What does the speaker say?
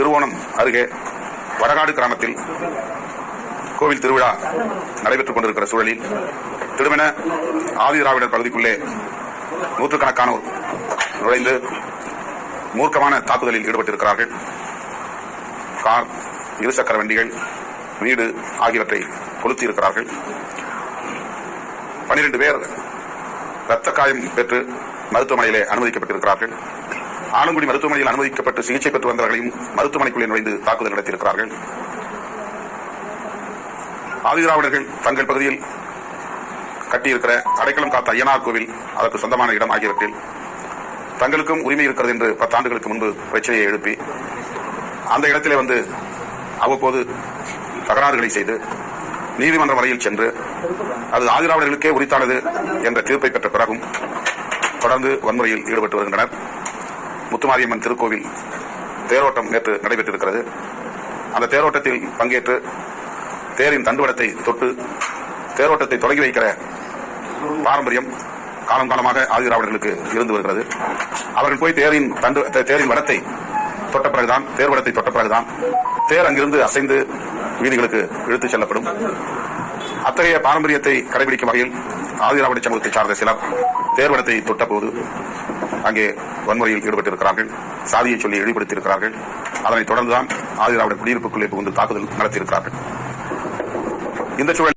திருவோணம் அருகே வடகாடு கிராமத்தில் கோவில் திருவிழா நடைபெற்றுக் கொண்டிருக்கிற சூழலில் திடுமென ஆதிதிராவிடர் பகுதிக்குள்ளே நூற்றுக்கணக்கானோர் நுழைந்து மூர்க்கமான தாக்குதலில் ஈடுபட்டிருக்கிறார்கள். கார் இருசக்கர வண்டிகள் வீடு ஆகியவற்றை கொளுத்தி இருக்கிறார்கள் பனிரெண்டு பேர் இரத்த காயம் பெற்று மருத்துவமனையிலே அனுமதிக்கப்பட்டிருக்கிறார்கள். ஆலங்குடி மருத்துவமனையில் அனுமதிக்கப்பட்டு சிகிச்சை பெற்று வந்தவர்களையும் மருத்துவமனைக்குள்ளே நுழைந்து தாக்குதல் நடத்தியிருக்கிறார்கள். ஆதிதிராவிடர்கள் தங்கள் பகுதியில் கட்டியிருக்கிற அடைக்கலம் காத்த ஐயனார் கோவில் அதற்கு சொந்தமான இடம் ஆகியவற்றில் தங்களுக்கும் உரிமை இருக்கிறது என்று பத்தாண்டுகளுக்கு முன்பு பிரச்சனையை எழுப்பி அந்த இடத்திலே வந்து அவ்வப்போது தகராறுகளை செய்து நீதிமன்ற வரையில் சென்று அது ஆதிராவிடர்களுக்கே உரித்தானது என்ற தீர்ப்பை பெற்ற பிறகும் தொடர்ந்து வன்முறையில் ஈடுபட்டு வருகின்றனர். முத்துமாரியம்மன் திருக்கோவில் தேரோட்டம் நேற்று நடைபெற்றிருக்கிறது. அந்த தேரோட்டத்தில் பங்கேற்று தேரின் தண்டுவடத்தை தொட்டு தேரோட்டத்தை தொடங்கி வைக்கிற பாரம்பரியம் காலம் காலமாக ஆதிராவிடர்களுக்கு இருந்து வருகிறது. அவர்கள் போய் தேரின் தண்டு தேரின் வடத்தை தொட்ட பிறகுதான் தேர் வடத்தை தொட்ட பிறகுதான் தேர் அங்கிருந்து அசைந்து வீதிகளுக்கு இழுத்துச் செல்லப்படும். அத்தகைய பாரம்பரியத்தை கடைபிடிக்கும் வகையில் ஆதிராவிட சமூகத்தை சார்ந்த சிலர் தேர்வடத்தை தொட்டபோது அங்கே வன்முறையில் ஈடுபட்டிருக்கிறார்கள். சாதியை சொல்லி இழிவுபடுத்தியிருக்கிறார்கள். அதனைத் தொடர்ந்துதான் ஆதிராவிட குடியிருப்புக்குள்ளே புகுந்து தாக்குதல் நடத்தியிருக்கிறார்கள். இந்த சூழல்